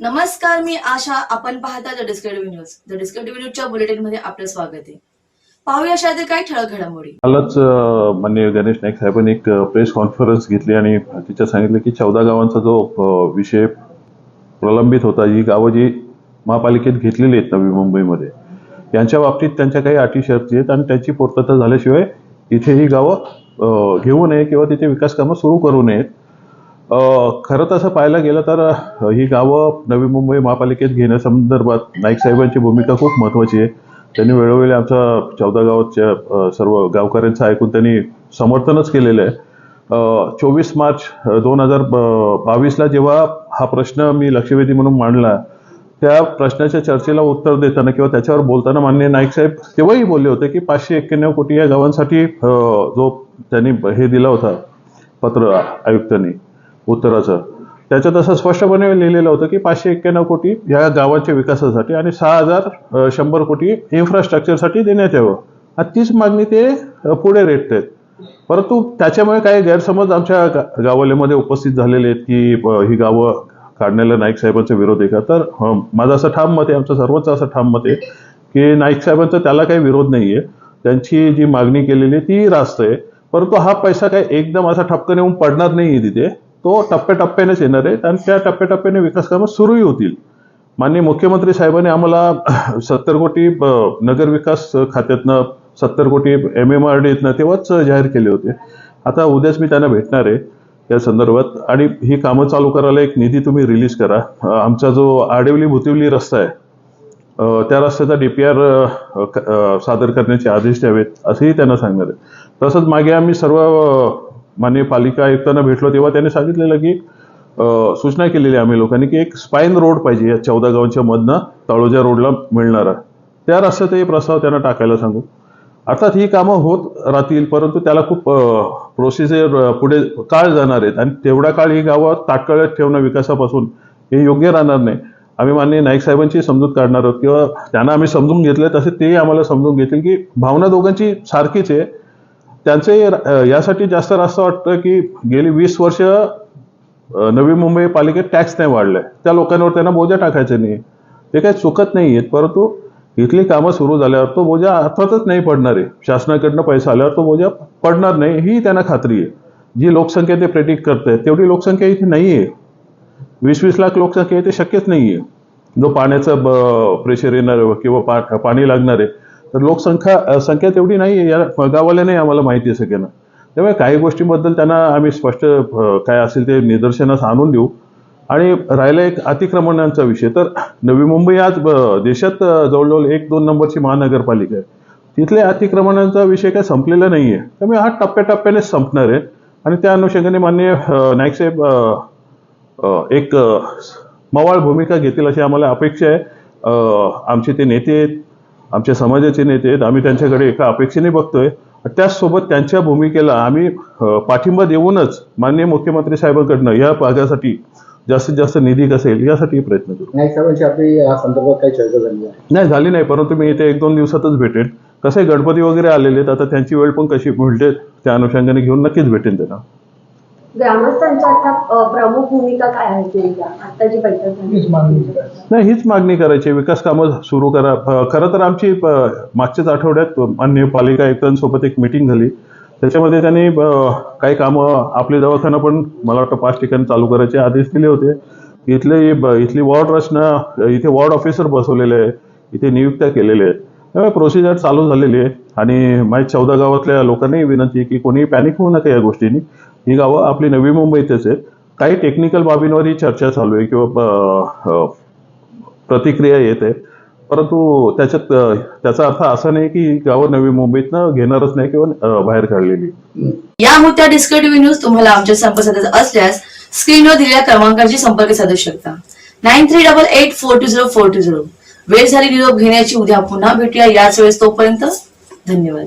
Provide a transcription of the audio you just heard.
नमस्कार मी आशा. आपण पाहता द डिस्कटिव्ह न्यूज द डिस्कटिव्ह न्यूजच्या बुलेटिनमध्ये आपलं स्वागत आहे. पाहूया अशातील काही ठळक घडामोडी. कालच माननीय गणेश नाईक साहेबांनी एक प्रेस कॉन्फरन्स घेतली आणि तिच्या सांगितलं की चौदा गावांचा जो विषय प्रलंबित होता ही गावं जी महापालिकेत घेतलेली आहेत नवी मुंबईमध्ये यांच्या बाबतीत त्यांच्या काही अटी शर्ती आहेत आणि त्याची पूर्तता झाल्याशिवाय इथे ही गावं घेऊ नये किंवा तिथे विकास कामं सुरू करू नयेत. खरं तसं पाहायला गेलं तर ही गावं नवी मुंबई महापालिकेत घेण्यासंदर्भात नाईक साहेबांची भूमिका खूप महत्त्वाची आहे. त्यांनी वेळोवेळी आमच्या चौदा गावाच्या सर्व गावकऱ्यांचं ऐकून त्यांनी समर्थनच केलेलं आहे. चोवीस मार्च दोन हजार बावीसला जेव्हा हा प्रश्न मी लक्षवेधी म्हणून मांडला त्या प्रश्नाच्या चर्चेला उत्तर देताना किंवा त्याच्यावर बोलताना माननीय नाईक साहेब तेव्हाही बोलले होते की पाचशे एक्क्याण्णव कोटी या गावांसाठी जो त्यांनी हे दिला होता पत्र आयुक्तांनी उत्तराचं. त्याच्यात असं स्पष्टपणे लिहिलेलं होतं की पाचशे एक्क्याण्णव कोटी या गावाच्या विकासासाठी आणि सहा हजार शंभर कोटी इन्फ्रास्ट्रक्चरसाठी देण्यात यावं. आणि तीच मागणी ते पुढे रेटत आहेत परंतु त्याच्यामुळे काही गैरसमज आमच्या गा- गावालेमध्ये उपस्थित झालेले आहेत की ही गावं काढण्याला नाईक साहेबांचा विरोध आहे का? तर माझं असं ठाम मत आहे आमचं सर्वच असं ठाम मत आहे की नाईक साहेबांचा त्याला काही विरोध नाही आहे त्यांची जी मागणी केलेली आहे ती रास्त आहे. परंतु हा पैसा काही एकदम असा ठपकन येऊन पडणार नाही आहे तिथे तो टप्प्याटप्प्यानेच येणार आहे आणि त्या टप्प्याटप्प्याने विकास कामं सुरूही होतील. माननीय मुख्यमंत्री साहेबांनी आम्हाला सत्तर कोटी नगरविकास नगर विकास खात्यातनं सत्तर कोटी एम एम आर डीतनं तेव्हाच जाहीर केले होते. आता उद्याच मी त्यांना भेटणार आहे या संदर्भात. आणि ही कामं चालू करायला एक निधी तुम्ही रिलीज करा. आमचा जो आडिवली भुतिवली रस्ता आहे त्या रस्त्याचा डी पी आर सादर करण्याचे आदेश द्यावेत असंही त्यांना सांगणार आहे. तसंच मागे आम्ही सर्व माननीय पालिका आयुक्तांना भेटलो तेव्हा त्यांनी सांगितलेलं की सूचना केलेली आहे आम्ही लोकांनी की एक स्पाईन रोड पाहिजे या चौदा गावांच्या मधनं तळोजा रोडला मिळणारा. त्या रस्त्यातही प्रस्ताव त्यांना टाकायला सांगू. अर्थात ही कामं होत राहतील परंतु त्याला खूप प्रोसिजर पुढे काळ जाणार आहेत. आणि तेवढा काळ ही गावं ताटकळत ठेवणं विकासापासून हे योग्य राहणार नाही. आम्ही माननीय नाईक साहेबांची समजूत काढणार आहोत किंवा त्यांना आम्ही समजून घेतलं तसे तेही आम्हाला समजून घेतील की भावना दोघांची सारखीच आहे. त्यांचे यासाठी जास्त रास्त वाटतं की गेली वीस वर्ष नवी मुंबई पालिकेत टॅक्स नाही वाढलाय त्या लोकांवर त्यांना बोजा टाकायचे नाही. ते काही चुकत नाही आहेत परंतु इथली कामं सुरू झाल्यावर तो बोजा अर्थातच नाही पडणार आहे. शासनाकडनं पैसा आल्यावर तो बोजा पडणार नाही ही त्यांना खात्री आहे. जी लोकसंख्या ते प्रेडिक्ट करत आहे तेवढी लोकसंख्या इथे नाही आहे. वीस वीस लाख लोकसंख्या इथे शक्यच नाही आहे. जो पाण्याचं प्रेशर येणार किंवा पा पाणी लागणार आहे तर लोकसंख्या संख्या तेवढी नाही आहे या गावाल्याने आम्हाला माहिती आहे सगळ्यांना त्यामुळे काही गोष्टींबद्दल त्यांना आम्ही स्पष्ट काय असेल ते निदर्शनास आणून देऊ. आणि राहिला एक अतिक्रमणांचा विषय. तर नवी मुंबई आज देशात जवळजवळ एक दोन नंबरची महानगरपालिका आहे. तिथले अतिक्रमणांचा विषय काय संपलेला नाही आहे त्यामुळे हा टप्प्याटप्प्याने संपणार आहे. आणि त्या अनुषंगाने माननीय नाईक साहेब एक मवाळ भूमिका घेतील अशी आम्हाला अपेक्षा आहे. आमचे ते नेते आहेत. आमच्या समाजाचे नेते आहेत. आम्ही त्यांच्याकडे एका अपेक्षेने बघतोय. त्याचसोबत त्यांच्या भूमिकेला आम्ही पाठिंबा देऊनच माननीय मुख्यमंत्री साहेबांकडनं या भागासाठी जास्तीत जास्त निधी कसेल यासाठी प्रयत्न करू. नाईक साहेबांची आपली या संदर्भात काही चर्चा झाली आहे नाही झाली नाही परंतु मी येत्या एक दोन दिवसातच भेटेन. कसं गणपती वगैरे आलेले आहेत आता त्यांची वेळ पण कशी मिळते त्या अनुषंगाने घेऊन नक्कीच भेटेन त्यांना. ग्रामस्थांच्या आता प्रमुख भूमिका काय आहे बैठक. नाही हीच मागणी करायची. आहे. विकास कामं सुरू करा. खरं तर आमची मागच्याच आठवड्यात माननीय पालिका आयुक्तांसोबत एक मिटिंग झाली. त्याच्यामध्ये त्यांनी काही कामं आपले दवाखाना पण मला वाटतं पाच ठिकाणी चालू करायचे आदेश दिले होते. इथले इथली वॉर्ड रचना इथे वॉर्ड ऑफिसर बसवलेले आहे. इथे नियुक्त्या केलेल्या आहेत त्यामुळे प्रोसिजर चालू झालेली आहे. आणि माझ्या चौदा गावातल्या लोकांनाही विनंती आहे की कोणी पॅनिक होऊ नका या गोष्टींनी. ही गावं आपली नवी मुंबईतच आहेत. काही टेक्निकल बाबींवरही चर्चा चालू आहे किंवा प्रतिक्रिया येत आहे परंतु त्याच्यात त्याचा अर्थ असा नाही की गावं नवी मुंबईतनं घेणारच नाही किंवा बाहेर काढलेली. या मुद्द्या डिस्कटिव्ह न्यूज तुम्हाला आमच्या संपर्क साधायचा असल्यास स्क्रीनवर दिलेल्या क्रमांकाशी संपर्क साधू शकता. Nine three double eight four two zero four two zero वेळ झाली निरोप घेण्याची उद्या पुन्हा भेटूया. याच वेळेस तोपर्यंत धन्यवाद.